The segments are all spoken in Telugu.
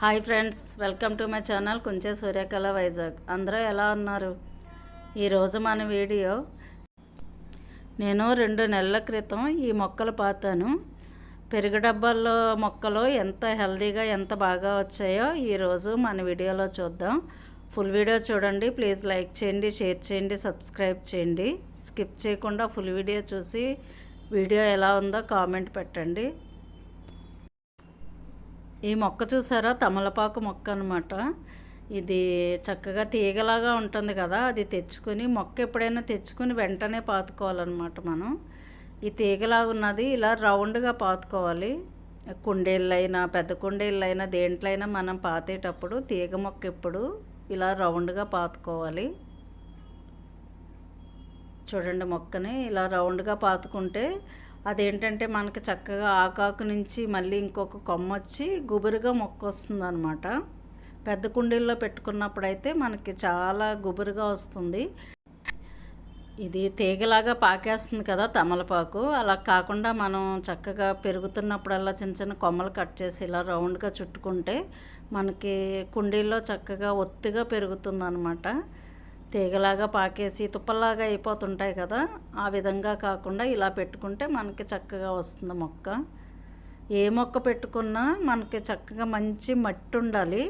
Hi friends welcome to my channel Kunche Suryakala Vizag. అందరూ ఎలా ఉన్నారు? ఈరోజు మన వీడియో నేను రెండు నెలల క్రితం ఈ మొక్కలు పాతాను. పెరుగు డబ్బాల్లో మొక్కలు ఎంత హెల్దీగా ఎంత బాగా వచ్చాయో ఈరోజు మన వీడియోలో చూద్దాం. ఫుల్ వీడియో చూడండి ప్లీజ్ లైక్ చేయండి షేర్ చేయండి సబ్స్క్రైబ్ చేయండి. స్కిప్ చేయకుండా ఫుల్ వీడియో చూసి వీడియో ఎలా ఉందో కామెంట్ పెట్టండి. ఈ మొక్క చూసారా? తమలపాకు మొక్క అనమాట ఇది చక్కగా తీగలాగా ఉంటుంది కదా అది తెచ్చుకొని మొక్క ఎప్పుడైనా తెచ్చుకొని వెంటనే పాతుకోవాలన్నమాట మనం. ఈ తీగలాగా ఉన్నది ఇలా రౌండ్గా పాతుకోవాలి. కుండీళ్ళైనా పెద్ద కుండీళ్ళైనా దేంట్లో అయినా మనం పాతేటప్పుడు తీగ మొక్క ఎప్పుడు ఇలా రౌండ్గా పాతుకోవాలి. చూడండి మొక్కని ఇలా రౌండ్గా పాతుకుంటే అదేంటంటే మనకి చక్కగా ఆకాకు నుంచి మళ్ళీ ఇంకొక కొమ్మ వచ్చి గుబురుగా మొక్క వస్తుంది అనమాట పెద్ద కుండీల్లో పెట్టుకున్నప్పుడైతే మనకి చాలా గుబురుగా వస్తుంది. ఇది తీగలాగా పాకేస్తుంది కదా తమలపాకు. అలా కాకుండా మనం చక్కగా పెరుగుతున్నప్పుడల్లా చిన్న చిన్న కొమ్మలు కట్ చేసి ఇలా రౌండ్గా చుట్టుకుంటే మనకి కుండీల్లో చక్కగా ఒత్తిగా పెరుగుతుంది అనమాట తీగలాగా పాకేసి తుప్పల్లాగా అయిపోతుంటాయి కదా ఆ విధంగా కాకుండా ఇలా పెట్టుకుంటే మనకి చక్కగా వస్తుంది మొక్క. ఏ మొక్క పెట్టుకున్నా మనకి చక్కగా మంచి మట్టి ఉండాలి.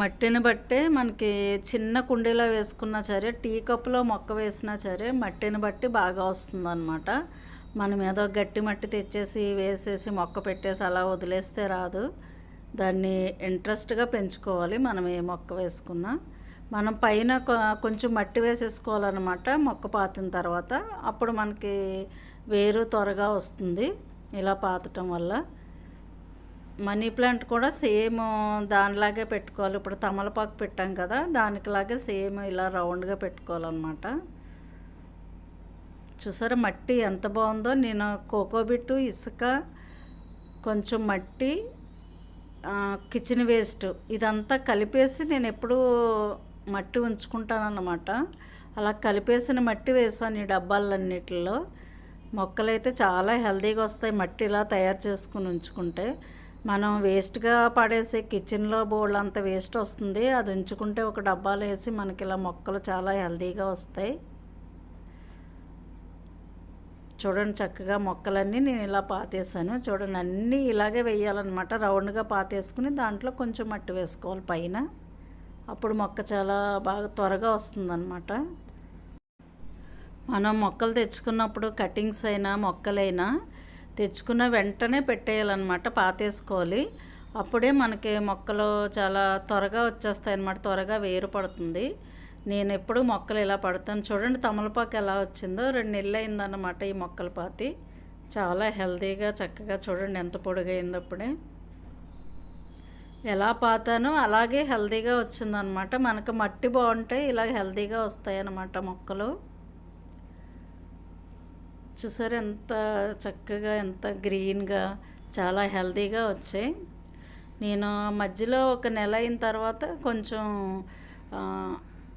మట్టిని బట్టే మనకి చిన్న కుండీలో వేసుకున్నా సరే టీ కప్పులో మొక్క వేసినా సరే మట్టిని బట్టి బాగా వస్తుంది అనమాట మనం ఏదో గట్టి మట్టి తెచ్చేసి వేసేసి మొక్క పెట్టేసి అలా వదిలేస్తే రాదు. దాన్ని ఇంట్రెస్ట్గా పెంచుకోవాలి మనం ఏ మొక్క వేసుకున్నా. మనం పైన కొంచెం మట్టి వేసేసుకోవాలన్నమాట మొక్క పాతిన తర్వాత. అప్పుడు మనకి వేరు త్వరగా వస్తుంది ఇలా పాతటం వల్ల. మనీ ప్లాంట్ కూడా సేమ్ దానిలాగే పెట్టుకోవాలి. ఇప్పుడు తమలపాకు పెట్టాం కదా దానికిలాగే సేమ్ ఇలా రౌండ్గా పెట్టుకోవాలన్నమాట. చూసారా మట్టి ఎంత బాగుందో. నేను కోకోబిట్టు ఇసుక కొంచెం మట్టి కిచెన్ వేస్ట్ ఇదంతా కలిపేసి నేను ఎప్పుడూ మట్టి ఉంచుకుంటానన్నమాట. అలా కలిపేసిన మట్టి వేసాను ఈ డబ్బాలన్నిటిలో. మొక్కలైతే చాలా హెల్తీగా వస్తాయి మట్టి ఇలా తయారు చేసుకుని ఉంచుకుంటే. మనం వేస్ట్గా పడేసే కిచెన్లో బోల్డ్ అంత వేస్ట్ వస్తుంది. అది ఉంచుకుంటే ఒక డబ్బాలో వేసి మనకి ఇలా మొక్కలు చాలా హెల్తీగా వస్తాయి. చూడండి చక్కగా మొక్కలన్నీ నేను ఇలా పాతేసాను. చూడండి అన్నీ ఇలాగే వేయాలన్నమాట. రౌండ్గా పాతేసుకుని దాంట్లో కొంచెం మట్టి వేసుకోవాలి పైన. అప్పుడు మొక్క చాలా బాగా త్వరగా వస్తుందన్నమాట. మనం మొక్కలు తెచ్చుకున్నప్పుడు కటింగ్స్ అయినా మొక్కలైనా తెచ్చుకున్న వెంటనే పెట్టేయాలన్నమాట పాతేసుకోవాలి. అప్పుడే మనకి మొక్కలు చాలా త్వరగా వచ్చేస్తాయి అన్నమాట త్వరగా వేరు పడుతుంది. నేను ఎప్పుడు మొక్కలు ఇలా పడతాను చూడండి తమలపాకు ఎలా వచ్చిందో రెండు నెలలు అయిందన్నమాట ఈ మొక్కలు పాతి. చాలా హెల్తీగా చక్కగా చూడండి ఎంత పొడుగైందో అప్పుడే. ఎలా పాతానో అలాగే హెల్తీగా వచ్చిందనమాట. మనకు మట్టి బాగుంటే ఇలా హెల్తీగా వస్తాయి అన్నమాట మొక్కలు. చూసారు ఎంత చక్కగా ఎంత గ్రీన్గా చాలా హెల్తీగా వచ్చాయి. నేను మధ్యలో ఒక నెల అయిన తర్వాత కొంచెం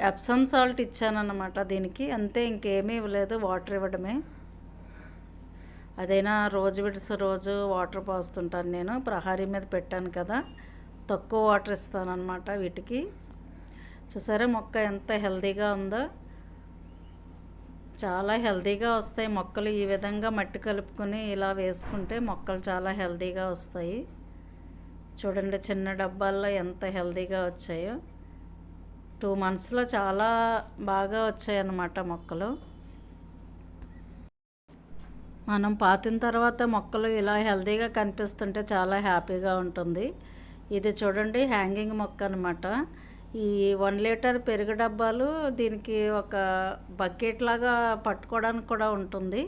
ఎప్సమ్ సాల్ట్ ఇచ్చానన్నమాట దీనికి. అంతే ఇంకేమీ ఇవ్వలేదు వాటర్ ఇవ్వడమే. అదైనా రోజు విడిసి రోజు వాటర్ పోస్తుంటాను నేను ప్రహారీ మీద పెట్టాను కదా. తక్కువ వాటర్ ఇస్తానన్నమాట వీటికి. చూసారా మొక్క ఎంత హెల్దీగా ఉందో. చాలా హెల్దీగా వస్తాయి మొక్కలు. ఈ విధంగా మట్టి కలుపుకొని ఇలా వేసుకుంటే మొక్కలు చాలా హెల్దీగా వస్తాయి. చూడండి చిన్న డబ్బాల్లో ఎంత హెల్దీగా వచ్చాయో. టూ మంత్స్లో చాలా బాగా వచ్చాయన్నమాట మొక్కలు. మనం పాతిన తర్వాత మొక్కలు ఇలా హెల్తీగా కనిపిస్తుంటే చాలా హ్యాపీగా ఉంటుంది. ఇది చూడండి హ్యాంగింగ్ మొక్క అనమాట ఈ వన్ లీటర్ పెరుగు డబ్బాలు దీనికి ఒక బకెట్ లాగా పట్టుకోవడానికి కూడా ఉంటుంది.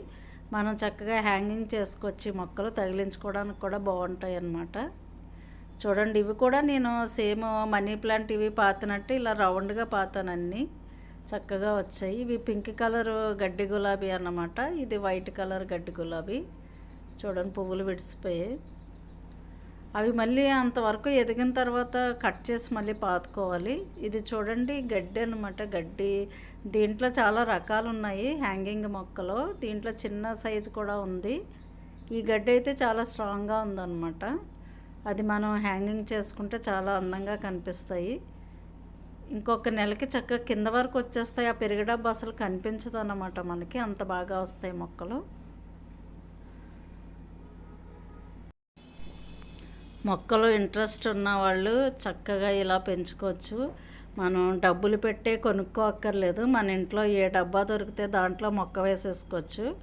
మనం చక్కగా హ్యాంగింగ్ చేసుకోవచ్చు మొక్కలు తగిలించుకోవడానికి కూడా బాగుంటాయి అన్నమాట. చూడండి ఇవి కూడా నేను సేమ్ మనీ ప్లాంట్ ఇవి పాతనట్టు ఇలా రౌండ్గా పాతాను అన్నీ. చక్కగా వచ్చాయి. ఇవి పింక్ కలర్ గడ్డి గులాబీ అన్నమాట. ఇది వైట్ కలర్ గడ్డి గులాబీ. చూడండి పువ్వులు విడిసిపోయాయి. అవి మళ్ళీ అంతవరకు ఎదిగిన తర్వాత కట్ చేసి మళ్ళీ పాతుకోవాలి. ఇది చూడండి గడ్డి అనమాట గడ్డి దీంట్లో చాలా రకాలు ఉన్నాయి హ్యాంగింగ్ మొక్కలు. దీంట్లో చిన్న సైజు కూడా ఉంది. ఈ గడ్డి అయితే చాలా స్ట్రాంగ్గా ఉందన్నమాట. అది మనం హ్యాంగింగ్ చేసుకుంటే చాలా అందంగా కనిపిస్తాయి. ఇంకొక నెలకి చక్కగా కింద వరకు వచ్చేస్తాయి. ఆ పెరుగు అసలు కనిపించదు అన్నమాట మనకి. అంత బాగా వస్తాయి మొక్కలు. మొక్కలు ఇంట్రెస్ట్ ఉన్న వాళ్ళు చక్కగా ఇలా పెంచుకోవచ్చు. మనం డబ్బులు పెట్టే కొనుక్కోక్కర్లేదు. మన ఇంట్లో ఏ డబ్బా దొరికితే దాంట్లో మొక్క వేసేసుకోవచ్చు.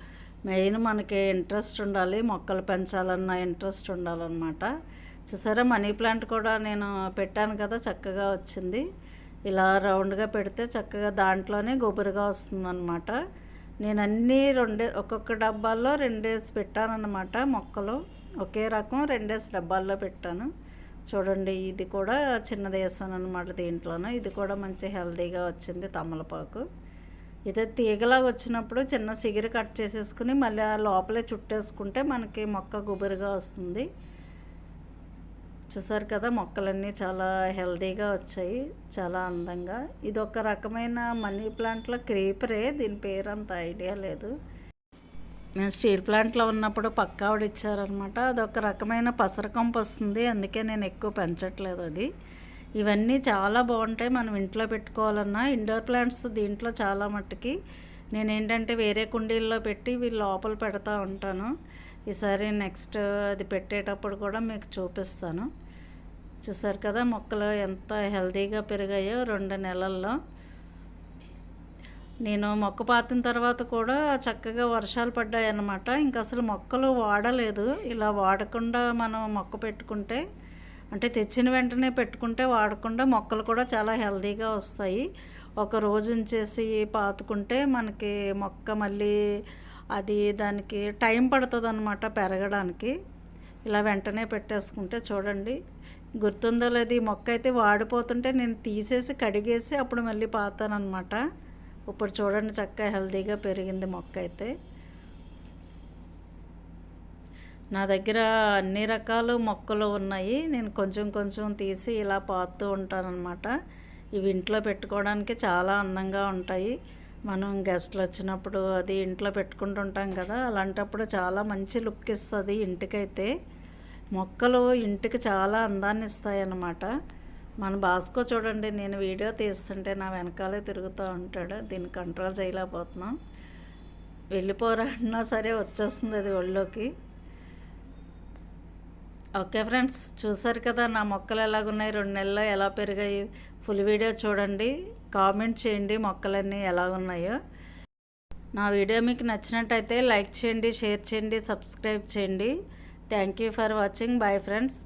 మెయిన్ మనకి ఇంట్రెస్ట్ ఉండాలి. మొక్కలు పెంచాలన్న ఇంట్రెస్ట్ ఉండాలన్నమాట. చూసారా? మనీ ప్లాంట్ కూడా నేను పెట్టాను కదా చక్కగా వచ్చింది. ఇలా రౌండ్గా పెడితే చక్కగా దాంట్లోనే గుబురుగా వస్తుందన్నమాట. నేను అన్నీ రెండే ఒక్కొక్క డబ్బాల్లో రెండేసి పెట్టానన్నమాట మొక్కలు. ఒకే రకం రెండేసి డబ్బాల్లో పెట్టాను. చూడండి ఇది కూడా చిన్నది వేసాను అనమాట దీంట్లోనూ. ఇది కూడా మంచి హెల్తీగా వచ్చింది తమలపాకు. ఇదే తీగలా వచ్చినప్పుడు చిన్న సిగిరి కట్ చేసేసుకుని మళ్ళీ ఆ లోపలే చుట్టేసుకుంటే మనకి మొక్క గుబురుగా వస్తుంది. చూసారు కదా మొక్కలన్నీ చాలా హెల్తీగా వచ్చాయి చాలా అందంగా. ఇది ఒక రకమైన మనీ ప్లాంట్లో క్రీపరే దీని పేరు అంత ఐడియా లేదు. మేము స్టీల్ ప్లాంట్లో ఉన్నప్పుడు పక్క ఆవిడ ఇచ్చారనమాట అదొక రకమైన పసరకంపు వస్తుంది. అందుకే నేను ఎక్కువ పెంచట్లేదు అది. ఇవన్నీ చాలా బాగుంటాయి. మనం ఇంట్లో పెట్టుకోవాలన్నా ఇండోర్ ప్లాంట్స్ దీంట్లో చాలా మట్టుకి. నేను ఏంటంటే వేరే కుండీల్లో పెట్టి వీళ్ళు లోపల పెడతా ఉంటాను. ఈసారి నెక్స్ట్ అది పెట్టేటప్పుడు కూడా మీకు చూపిస్తాను. చూసారు కదా మొక్కలు ఎంత హెల్తీగా పెరిగాయో రెండు నెలల్లో. నేను మొక్క పాతిన తర్వాత కూడా చక్కగా వర్షాలు పడ్డాయి అన్నమాట ఇంకా అసలు మొక్కలు వాడలేదు. ఇలా వాడకుండా మనం మొక్క పెట్టుకుంటే అంటే తెచ్చిన వెంటనే పెట్టుకుంటే వాడకుండా మొక్కలు కూడా చాలా హెల్తీగా వస్తాయి. ఒక రోజు ఉంచేసి పాతుకుంటే మనకి మొక్క మళ్ళీ అది దానికి టైం పడుతుంది అనమాట పెరగడానికి. ఇలా వెంటనే పెట్టేసుకుంటే చూడండి. గుర్తుందో లేదు ఈ మొక్క అయితే వాడిపోతుంటే నేను తీసేసి కడిగేసి అప్పుడు మళ్ళీ పాతానమాట ఇప్పుడు చూడండి చక్కగా హెల్తీగా పెరిగింది మొక్క అయితే నా దగ్గర అన్ని రకాల మొక్కలు ఉన్నాయి. నేను కొంచెం కొంచెం తీసి ఇలా పాతూ ఉంటానన్నమాట. ఇవి ఇంట్లో పెట్టుకోవడానికి చాలా అందంగా ఉంటాయి. మనం గెస్ట్లు వచ్చినప్పుడు అది ఇంట్లో పెట్టుకుంటుంటాం కదా అలాంటప్పుడు చాలా మంచి లుక్ ఇస్తుంది ఇంటికైతే. మొక్కలు ఇంటికి చాలా అందాన్ని ఇస్తాయి అన్నమాట మన బాస్కో చూడండి నేను వీడియో తీస్తుంటే నా వెనకాలే తిరుగుతూ ఉంటాడు. దీన్ని కంట్రోల్ చేయలేకపోతున్నాం. వెళ్ళిపోరాడినా సరే వచ్చేస్తుంది అది ఒళ్ళోకి. ఓకే ఫ్రెండ్స్ చూసారు కదా నా మొక్కలు ఎలాగున్నాయి? రెండు నెలల్లో ఎలా పెరిగాయి? ఫుల్ వీడియో చూడండి. కామెంట్ చేయండి మొక్కలన్నీ ఎలా ఉన్నాయో నా వీడియో మీకు నచ్చినట్టయితే లైక్ చేయండి షేర్ చేయండి సబ్స్క్రైబ్ చేయండి. Thank you for watching. Bye friends.